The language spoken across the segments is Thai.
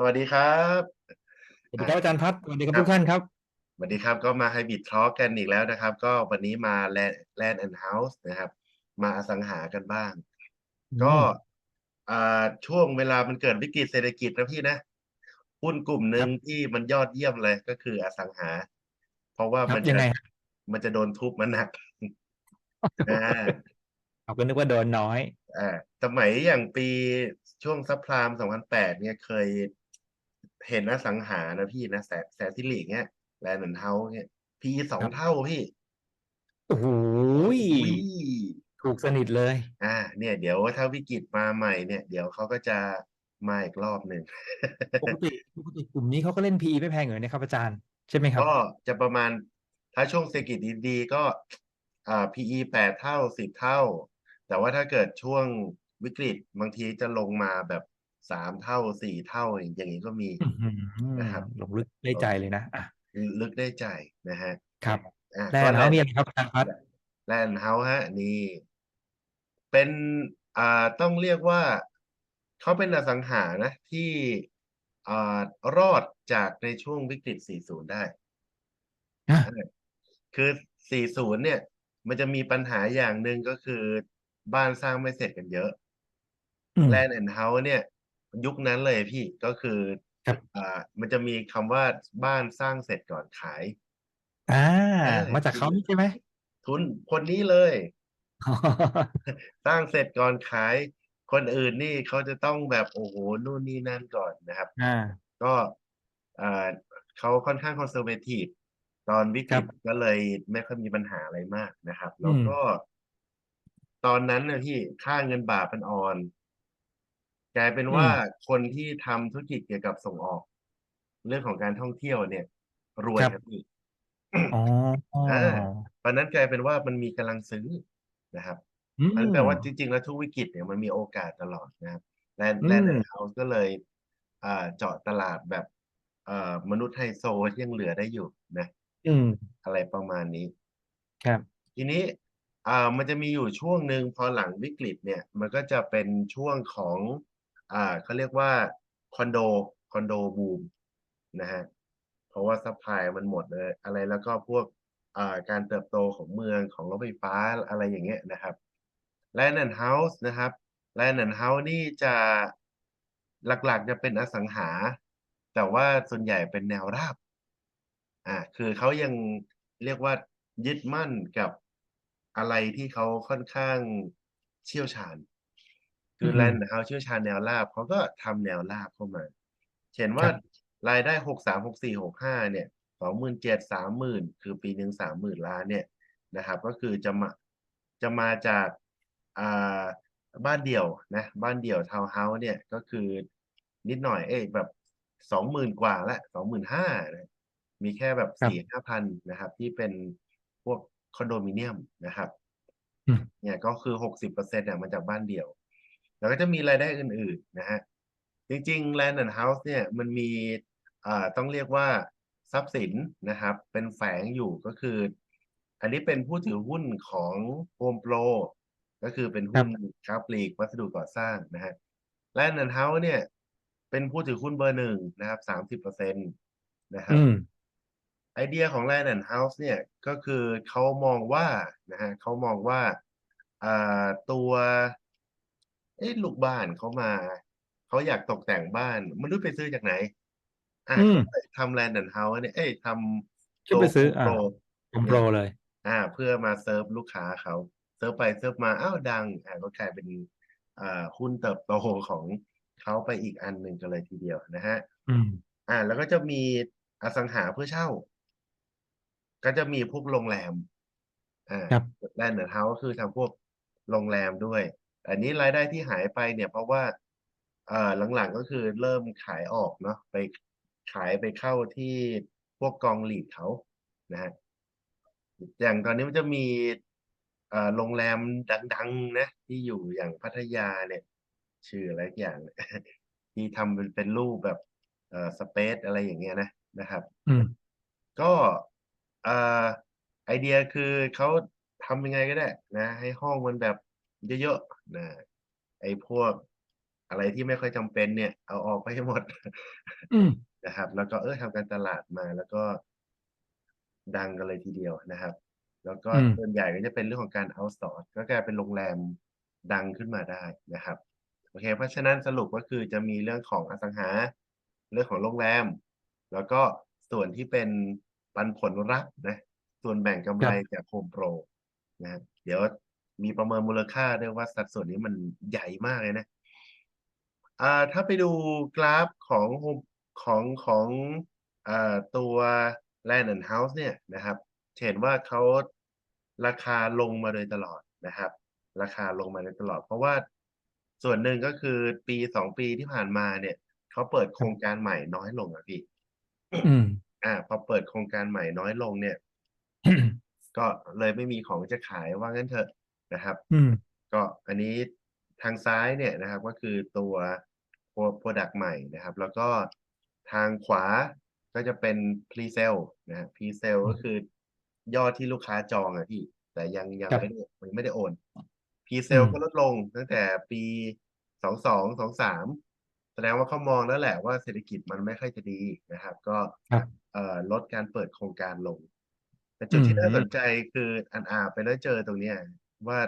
สวัสดีครับสวัสดีอ่าครับอาจารย์พัฒน์สวัสดีครับครับทุกท่านครับสวัสดีครับก็มา Hybrid Talk กันอีกแล้วนะครับ ก็วันนี้มา Land Land and House นะครับ มาอสังหากันบ้าง ก็อืมอ่าช่วงเวลามันเกิดวิกฤตเศรษฐกิจนะพี่นะหุ้นกลุ่มหนึ่งที่มันยอดเยี่ยมเลยก็คืออสังหา เพราะว่าครัมับนยัจะงไงฮะมันจะโดนทุบมันหนักอ่าเราก็นึกว่าโดนน้อยอ่าสมัยอย่างปีช่วงซับพลามสองพันแปดเนี่ยเคย เห็นอสังหานะพี่นะแสแสซิลิเนี่ยแลนด์แอนด์เฮาส์เนี่ยพีสองครับเท่าพี่โอ้โหอุ้ยถูกสนิทเลย อ่า เนี่ย เดี๋ยวถ้าวิกฤตมาใหม่เนี่ย เดี๋ยวเขาก็จะมาอีกรอบหนึ่ง ปกติปกติกลุ่มนี้เขาก็เล่น PE ไม่แพงอยู่นะครับอาจารย์ ใช่ไหมครับ ก็จะประมาณถ้าช่วงเศรษฐกิจดีๆก็อ่า PE แปดเท่าสิบเท่า แต่ว่าถ้าเกิดช่วงวิกฤตบางทีจะลงมาแบบ สามเท่าสี่เท่าอย่างนี้ก็มีอื้อหือนะครับลงลึกได้ใจเลยนะอะลึกได้ใจนะฮะครับอะแล้ก็วแล้วมีอะไรครับอาจารย์พัฒน์แลนด์เฮาส์ฮะนี่ เป็นอ่าต้องเรียกว่าเขาเป็นอสังหานะ ที่อ่ารอดจากในช่วงวิกฤต 40 ได้อะคือ 40 เนี่ย มันจะมีปัญหาอย่างหนึ่งก็คือบ้านสร้างไม่เสร็จกันเยอะอืมแลนด์แอนด์เฮาส์เนี่ย ยุคนั้นเลยพี่ก็คือครับ อ่ามันจะมีคำว่าบ้านสร้างเสร็จก่อนขายอ่า เออมาจากเขานี่ใช่ไหม ทุนคนนี้เลย สร้างเสร็จก่อนขาย คนอื่นนี่เขาจะต้องแบบโอ้โหนู่นนี่นั่นก่อนนะครับ อ่า ก็อ่าเขาค่อนข้างคอนเซอร์เวทีฟตอนวิกครัฤตบก็เลยไม่ค่อยมีปัญหาอะไรมากนะครับ อืแล้วม ก็ตอนนั้นนะพี่ค่าเงินบาทมันอ่อน กลายเป็นอืว่ามคนที่ทำธุรกิจเกี่ยวกับส่งออก เรื่องของการท่องเที่ยวเนี่ย รวยครับ ครับพี่ อ๋ออ่าตอนนั้นกลายเป็นว่ามันมีกำลังซื้อนะครับ อืมันมแปลว่าจริงๆ แล้วทุกวิกฤตเนี่ยมันมีโอกาสตลอดนะครับแลนด์อืแลนด์มเฮาส์ก็เลยอ่าเจาะตลาดแบบเอ่อมนุษย์ไฮโซที่ยังเหลือได้อยู่นะอืมอะไรประมาณนี้ ครับ ทีนี้อ่ามันจะมีอยู่ช่วงหนึ่งพอหลังวิกฤตเนี่ย มันก็จะเป็นช่วงของ อ่าเขาเรียกว่าคอนโดคอนโดบูมนะฮะเพราะว่าซัพพลายมันหมดเลยอะไรแล้วก็พวกอ่าการเติบโตของเมืองของรถไฟฟ้าอะไรอย่างเงี้ยนะครับ Land and House นะครับ Land and House นี่จะหลักๆจะเป็นอสังหา แต่ว่าส่วนใหญ่เป็นแนวราบอ่าคือเขายังเรียกว่ายึดมั่นกับอะไรที่เขาค่อนข้างเชี่ยวชาญ คืออืมแลนด์เฮาเชี่ยวชาญแนวราบเขาก็ทำแนวราบเข้ามาเห็นคว่ารับรายได้หกสามหกสี่หกห้าเนี่ยสองหมื่นเจ็ดสามหมื่นคือปีหนึ่งสามหมื่นล้านเนี่ยนะครับ ก็คือจะมาจะมาจากอ่าบ้านเดี่ยวนะ บ้านเดี่ยวทาวน์เฮาส์เนี่ยก็คือนิดหน่อยเอ้ยแบบสองหมื่นกว่าละสองหมื่นห้านะมีแค่แบบครับสี่ห้าพันนะครับ ที่เป็นพวกคอนโดมิเนียมนะครับอืมเนี่ยก็คือหกสิบเปอร์เซ็นต์เนี่ยมาจากบ้านเดี่ยว แล้วก็จะมีรายได้อื่นๆนะฮะจริงๆ Land and House เนี่ยมันมีอ่าต้องเรียกว่าทรัพย์สินนะครับ เป็นแฝงอยู่ก็คือ อันนี้เป็นผู้ถือหุ้นของ Home Pro ก็คือเป็นครัหุ้บนค้าปลีกวัสดุก่อสร้างนะฮะ Land and House เนี่ย เป็นผู้ถือหุ้นเบอร์หนึ่งนะครับสามสิบเปอร์เซ็นต์นะครับอืมไอเดียของ Land and House เนี่ยก็คือเขามองว่านะฮะเขามองว่าอ่าตัว เอ้ลูกบ้านเขามา เขาอยากตกแต่งบ้านไมันรู้ไปซื้อจากไหน อะอืมก็ไปทำ Land and House เนี่ยเอ้ยทำก็ไปซื้อโปรผมโปรเลย อ่า เพื่อมาเซิร์ฟลูกค้าเขาเซิร์ฟไปเซิร์ฟมาอ้าวดัง อ่าก็กลายเป็นอ่าหุ้นเติบโตของเขาไปอีกอันหนึ่งกันเลยทีเดียวนะฮะ อืม อ่า แล้วก็จะมีอสังหาเพื่อเช่า ก็จะมีพวกโรงแรม อ่าครับ แลนด์เฮาส์ก็คือทำพวกโรงแรมด้วย อันนี้รายได้ที่หายไปเนี่ย เพราะว่าเอ่อหลังๆก็คือเริ่มขายออกเนาะไปขายไปเข้าที่พวกกองหลีดเขานะฮะอย่างตอนนี้มันจะมีเอ่อโรงแรมดัง ๆ นะ ที่อยู่อย่างพัทยาเนี่ย ชื่ออะไรสักอย่างที่ทำเป็นเป็นรูปแบบเอ่อสเปซอะไรอย่างเงี้ยนะนะครับ อืม ก็เอ่อไอเดียคือเขาทำยังไงก็ได้ นะ ให้ห้องมันแบบ เยอะๆนะไอ้พวกอะไรที่ไม่ค่อยจำเป็นเนี่ย เอาออกไปให้หมดอืมนะครับ แล้วก็เออทำการตลาดมาแล้วก็ดังกันเลยทีเดียวนะครับ แล้วก็อืมส่วนใหญ่ก็จะเป็นเรื่องของการ outsource ก็กลายเป็นโรงแรมดังขึ้นมาได้นะครับโอเค เพราะฉะนั้นสรุปก็คือจะมีเรื่องของอสังหา เรื่องของโรงแรม แล้วก็ส่วนที่เป็นปันผลรับนะ ส่วนแบ่งกำไรจากโฮมโปรนะครับเดี๋ยว มีประเมินมูลค่าด้วยว่าสัดส่วนนี้มันใหญ่มากเลยนะอ่าถ้าไปดูกราฟของ Home ของของอ่าตัว Land and House เนี่ยนะครับจะเห็นว่าเขาราคาลงมาโดยตลอดนะครับ ราคาลงมาโดยตลอด เพราะว่าส่วนหนึ่งก็คือปีสองปีที่ผ่านมาเนี่ยเขาเปิดโครงการใหม่น้อยลงอะพี่อืมอ่า พอเปิดโครงการใหม่น้อยลงเนี่ย ก็เลยไม่มีของจะขายว่างั้นเถอะ นะครับ อืม ก็อันนี้ทางซ้ายเนี่ยนะครับก็คือตัวโปรดักต์ใหม่นะครับ แล้วก็ทางขวาก็จะเป็น pre-sale นะฮะ pre-sale ก็คือยอดที่ลูกค้าจองอะพี่ แต่ยังยังครับไม่ได้ยังไม่ได้โอนอื pre-sale ม ก็ลดลงตั้งแต่ปีสองสองสองสามแสดงว่าเขามองแล้วแหละว่าเศรษฐกิจมันไม่ค่อยจะดีนะครับ ก็ครับ เอ่อลดการเปิดโครงการลงแต่จุดที่อืมน่าสนใจคืออันอ่านไปแล้วเจอตรงเนี้ย ว่า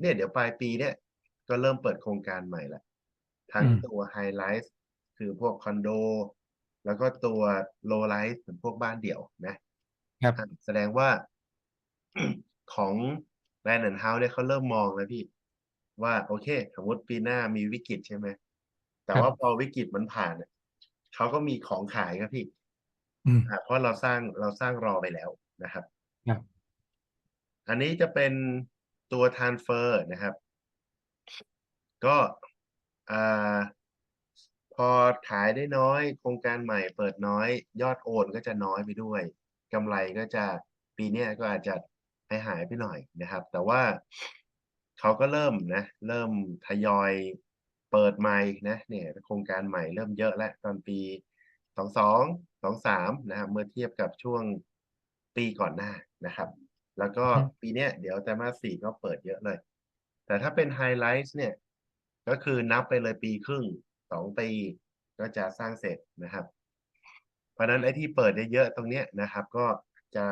เนี่ยเดี๋ยวปลายปีเนี่ย ก็เริ่มเปิดโครงการใหม่ละทั้งอืมตัวไฮไลท์คือพวกคอนโด แล้วก็ตัวโลไลท์เป็นพวกบ้านเดี่ยวนะครับอะแสดงว่าของ Land and House เนี่ยเขาเริ่มมองแล้วพี่ ว่าโอเค สมมติปีหน้ามีวิกฤตใช่ไหม แต่ครับว่าพอวิกฤตมันผ่านเนี่ยเขาก็มีของขายครับพี่อืมอะเพราะเราสร้างเราสร้างรอไปแล้วนะครับครับอันนี้จะเป็น ตัว transfer นะครับ ก็พอขายได้น้อย โครงการใหม่เปิดน้อย ยอดโอนก็จะน้อยไปด้วย กำไรก็จะปีนี้ก็อาจจะหายหายไปหน่อยนะครับ แต่ว่าเขาก็เริ่มนะ เริ่มทยอยเปิดใหม่นะเนี่ยโครงการใหม่เริ่มเยอะแล้วตอนปีสองสองสองสามนะครับ เมื่อเทียบกับช่วงปีก่อนหน้านะครับ แล้วก็อือฮึปีเนี้ยเดี๋ยวไตรมาสสี่ก็เปิดเยอะเลย แต่ถ้าเป็นไฮไลท์เนี่ย ก็คือนับไปเลยปีครึ่งสองปีก็จะสร้างเสร็จนะครับ เพราะฉะนั้นไอ้ที่เปิดเยอะๆตรงเนี้ยนะครับ ก็จะ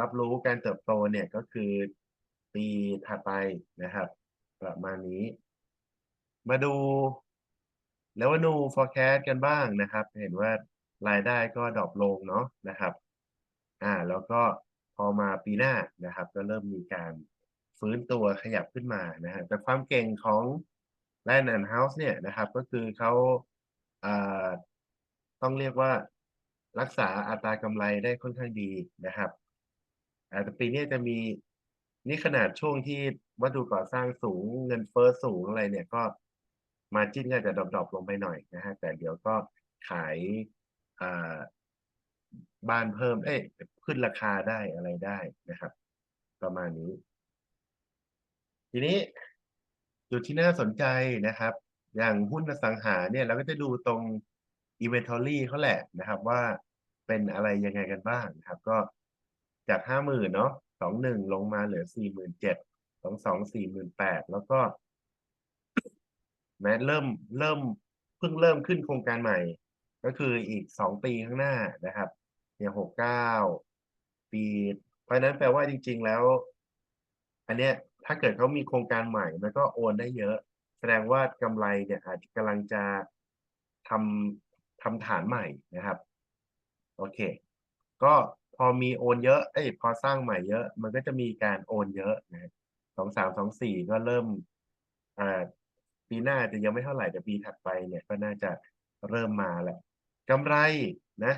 รับรู้การเติบโตเนี่ยก็คือปีถัดไปนะครับ ประมาณนี้ มาดูแล้วว่านู forecast กันบ้างนะครับ เห็นว่ารายได้ก็ดรอปลงเนาะนะครับ อ่า แล้วก็ พอมาปีหน้านะครับ ก็เริ่มมีการฟื้นตัวขยับขึ้นมานะฮะแต่ความเก่งของ Land and House เนี่ยนะครับ ก็คือเขาต้องเรียกว่ารักษาอัตรากำไรได้ค่อนข้างดีนะครับอาแต่ปีนี้จะมีนี่ขนาดช่วงที่วัตถุก่อสร้างสูงเงินเฟ้อสูงอะไรเนี่ยก็มาจิ้นก็จะดรอปลงไปหน่อยนะฮะแต่เดี๋ยวก็ขายบ้านเพิ่ม เอ้ย ขึ้นราคาได้อะไรได้นะครับ ประมาณนี้ ทีนี้จุดที่น่าสนใจนะครับ อย่างหุ้นอสังหาเนี่ยเราก็จะดูตรง inventory เขาแหละนะครับ ว่าเป็นอะไรยังไงกันบ้างนะครับ ก็จากห้าหมื่นเนาะสองหนึ่งลงมาเหลือสี่หมื่นเจ็ดสองสองสี่หมื่นแปดแล้วก็แม้เริ่มเริ่มเพิ่งเริ่มขึ้นโครงการใหม่ ก็คืออีกสองปีข้างหน้านะครับเนี่ยหกเก้า ปี เพราะนั้นแปลว่าจริง ๆ แล้ว อันเนี้ยถ้าเกิดเขามีโครงการใหม่มันก็โอนได้เยอะ แสดงว่ากำไรเนี่ยอาจจะกำลังจะทำทำฐานใหม่นะครับ โอเค ก็พอมีโอนเยอะเอ้ยพอสร้างใหม่เยอะ มันก็จะมีการโอนเยอะนะสองสามสองสี่ก็เริ่มอ่าปีหน้าจะยังไม่เท่าไหร่แต่ปีถัดไปเนี่ยก็น่าจะเริ่มมาแหละกำไรนะ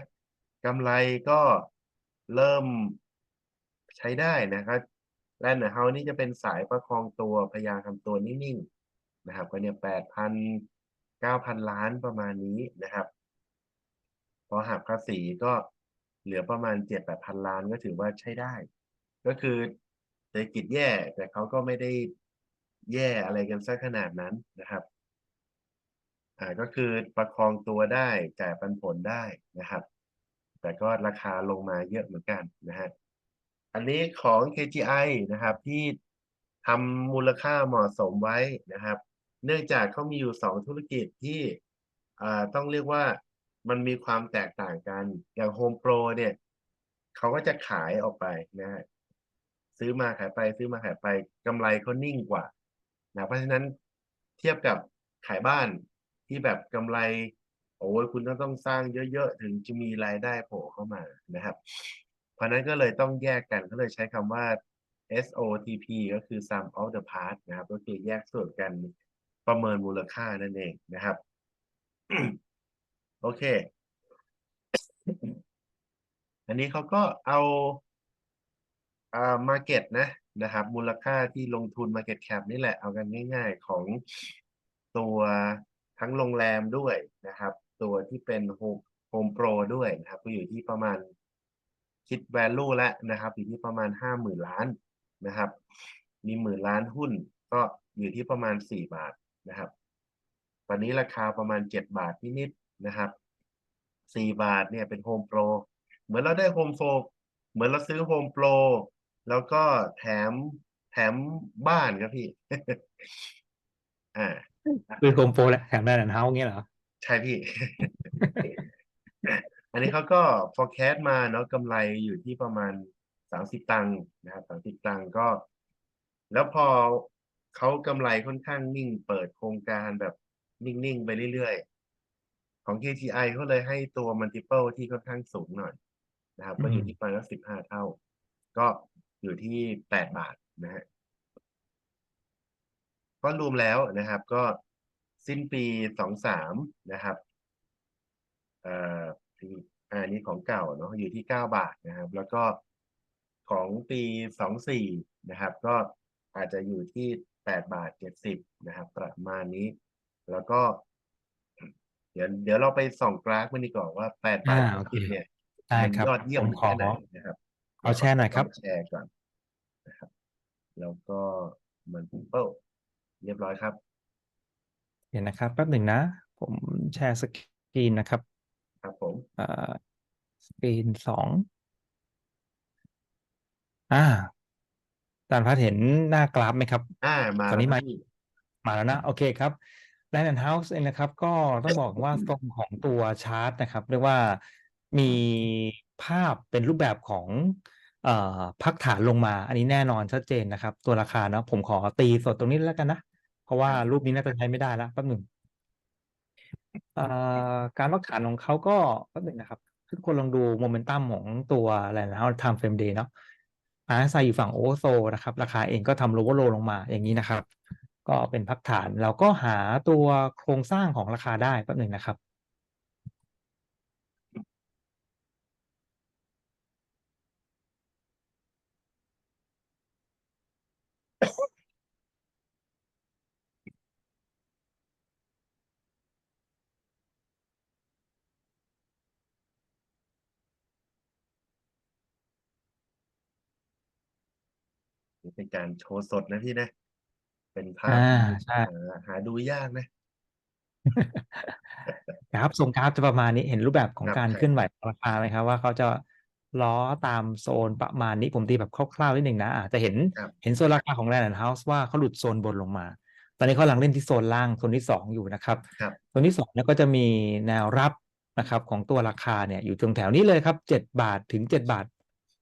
กำไรก็ เริ่มใช้ได้นะครับแลนด์เฮานี่จะเป็นสายประคองตัวพยายามทำตัวนิ่งๆนะครับ ก็เนี่ยแปดพันเก้าพันล้านประมาณนี้นะครับ พอหักภาษีก็เหลือประมาณเจ็ดแปดพันล้านก็ถือว่าใช้ได้ ก็คือเศรษฐกิจแย่แต่เขาก็ไม่ได้แย่อะไรกันซะขนาดนั้นนะครับอ่าก็คือประคองตัวได้จ่ายปันผลได้นะครับ แต่ก็ราคาลงมาเยอะเหมือนกันนะฮะอันนี้ของ KGI นะครับที่ทำมูลค่าเหมาะสมไว้นะครับ เนื่องจากเขามีอยู่สองธุรกิจที่อ่าต้องเรียกว่ามันมีความแตกต่างกัน อย่าง Home Pro เนี่ยเขาก็จะขายออกไปนะฮะซื้อมาขายไปซื้อมาขายไปกำไรเขานิ่งกว่านะเพราะฉะนั้นเทียบกับขายบ้านที่แบบกำไร โอ้ยคุณต้องต้องสร้างเยอะๆ ถึงจะมีรายได้โผล่เข้ามานะครับ เพราะฉะนั้นก็เลยต้องแยกกันก็เลยใช้คำว่า SOTP ก็คือ sum of the parts นะครับ ก็คือแยกส่วนกันประเมินมูลค่านั่นเองนะครับ โอเค อันนี้เขาก็เอาอ่า market นะนะครับ มูลค่าที่ลงทุน market cap นี่แหละเอากันง่าย ๆ ของตัวทั้งโรงแรมด้วยนะครับ ตัวที่เป็น Home Home Pro ด้วยนะครับก็อยู่ที่ประมาณคิด value แล้วนะครับ อยู่ที่ประมาณห้าหมื่นล้านนะครับ มีหมื่นล้านหุ้นก็อยู่ที่ประมาณสี่บาทนะครับ ตอนนี้ราคาประมาณเจ็ดบาทนิดๆนะครับสี่บาทเนี่ยเป็นโฮมโปรเหมือนเราได้โฮมโฟเหมือนเราซื้อโฮมโปรแล้วก็แถมแถมบ้านครับพี่ อ่าคือโฮมโปรแหละแถมได้แลนด์เฮาส์เงี้ยเหรอ ใช่พี่ อันนี้เขาก็ forecast มาเนาะกำไรอยู่ที่ประมาณสามสิบตังค์นะครับสามสิบตังค์ก็ แล้วพอเขากำไรค่อนข้างนิ่งเปิดโครงการแบบนิ่ง ๆ ไปเรื่อย ๆ ของ KTI เขาเลยให้ตัว multiple ที่ค่อนข้างสูงหน่อยนะครับ ก็อยู่ที่ประมาณสิบห้าเท่า ก็อยู่ที่แปดบาทนะฮะก็รวมแล้วนะครับ ก็ สิ้นปีสองสามนะครับเอ่อที่อ่านี้ของเก่าเนาะอยู่ที่เก้าบาทนะครับ แล้วก็ของปีสองสี่นะครับ ก็อาจจะอยู่ที่แปดบาทเจ็ดสิบนะครับ ประมาณนี้ แล้วก็ เดี๋ยวเดี๋ยวเราไปส่องกราฟมันดีกว่าว่าแปดบาทอ่าเจ็โอดเคสิบเนี่ยได้มันครับยอดเยี่ยมผมขอแค่ไหนนะครับขอแชร์หน่อยครับแชร์ก่อนนะครับ แล้วก็มันเปิลเรียบร้อยครับ เห็นนะครับแป๊บหนึ่งนะ ผมแชร์สกรีนนะครับครับผมอ่าสกรีนสองอ่าอาจารย์พัดเห็นหน้ากราฟไหมครับ อ่ามาตอนนี้แล้วมาพี่มาแล้วนะ โอเคครับ Land and House เองนะครับ ก็ต้องบอกว่าทรงของตัวชาร์ตนะครับ เรียกว่ามีภาพเป็นรูปแบบของเอ่อพักฐานลงมา อันนี้แน่นอนชัดเจนนะครับ ตัวราคาเนาะผมขอตีสดตรงนี้แล้วกันนะ เพราะว่ารูปนี้น่าจะใช้ไม่ได้แล้วแป๊บหนึ่งเอ่อการพักฐานของเขาก็แป๊บหนึ่งนะครับทุกคนลองดูโมเมนตัมของตัว Land and House Time Frame Day เนาะ RSI อยู่ฝั่งโอเวอร์โซนะครับ ราคาเองก็ทำโลเวอร์โลลงมาอย่างนี้นะครับ ก็เป็นพักฐาน เราก็หาตัวโครงสร้างของราคาได้แป๊บหนึ่งนะครับ นี่เป็นการโชว์สดนะพี่นะ เป็นภาพอ่าที่ใช่ หาหาดูยากนะ กราฟทรงกราฟจะประมาณนี้เห็นรูปแบบของครับการใช่เคลื่อนไหวของราคาไหมครับ ว่าเขาจะล้อตามโซนประมาณนี้ผมตีแบบคร่าวๆนิดหนึ่งนะอาจจะเห็นครับเห็นโซนราคาของ Land and House ว่าเขาหลุดโซนบนลงมา ตอนนี้เขากำลังเล่นที่โซนล่างโซนที่สองอยู่นะครับครับโซนที่สองเนี่ยก็จะมีแนวรับนะครับของตัวราคาเนี่ยอยู่ตรงแถวนี้เลยครับเจ็ดบาทถึงเจ็ดบาท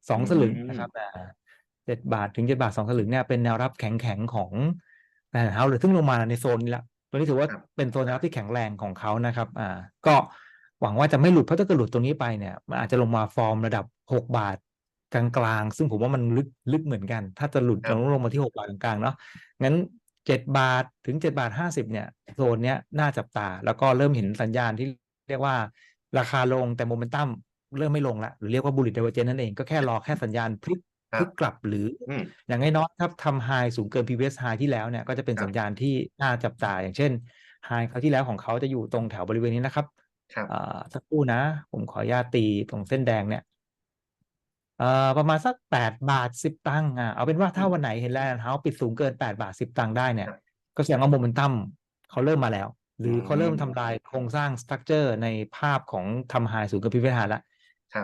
สองสลึงนะครับอ่า เจ็ดบาทถึงเจ็ดบาทสองสลึงเนี่ยเป็นแนวรับแข็งๆของ Land and House เลยซึ่งลงมาในโซนนี้ละตัวนี้ถือว่าครับเป็นโซนแนวรับที่แข็งแรงของเขานะครับ อ่า ก็หวังว่าจะไม่หลุดเพราะถ้าเกิดหลุดตรงนี้ไปเนี่ยมันอาจจะลงมาฟอร์มระดับหกบาทกลางๆ ซึ่งผมว่ามันลึกลึกเหมือนกัน ถ้าจะหลุดครับลงลงมาที่หกบาทกลางๆเนาะงั้นเจ็ดบาทถึงเจ็ดบาทห้าสิบเนี่ยโซนเนี้ยน่าจับตา แล้วก็เริ่มเห็นสัญญาณที่เรียกว่าราคาลงแต่โมเมนตัมเริ่มไม่ลงละหรือเรียกว่าบูลลิ d เดเวอร์เจนนั่นเองก็แค่รอแค่สัญญาณพลิกครั พลิบกกลับหรือออืมอย่างน้อยๆครับทำไฮสูงเกิน previous high ที่แล้วเนี่ยก็จะเป็นครับสัญญาณที่น่าจับตาอย่างเช่นไฮเขาวที่แล้วของเขาจะอยู่ตรงแถวบริเวณนี้นะครับครับอ่าสักครู่นะ ผมขออนุญาตตีตรงเส้นแดงเนี่ยเอ่อประมาณสักแปดบาทสิบตังค์อ่าเอาเป็นว่าถ้าวันไหนเห็นแลนด์เฮาส์ปิดสูงเกินแปดบาทสิบตังค์ได้เนี่ยครับก็แสดงว่าโมเมนตัมเขาเริ่มมาแล้ว หรืออมเขาเริ่มทำลายโครงสร้างสตรัคเจอร์ในภาพของทำไฮสูงเกินพิเวทไฮแล้วครับ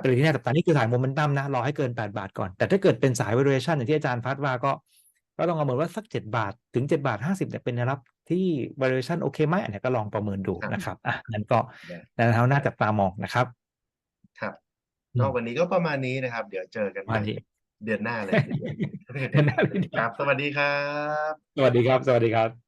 แต่ที่น่าจับตานี่คือสายโมเมนตัมนะ รอให้เกิน 8 บาทก่อน แต่ถ้าเกิดเป็นสาย valuation อย่างที่อาจารย์พัดว่าก็ ก็ต้องประเมินว่าสักเจ็ดบาท ถึงเจ็ดบาทห้าสิบเนี่ยเป็นแนวรับที่ valuation โอเคไหมอันเนี้ยก็ลองประเมินดูครับนะครับอะนั้นก็ได้แนวทางน่าจับตามองนะครับ ครับอืมก็วันนี้ก็ประมาณนี้นะครับ เดี๋ยวเจอกันประมาณนี้เดือนหน้าเลยเดือนหน้าเลยครับ สวัสดีครับ สวัสดีครับ สวัสดีครับ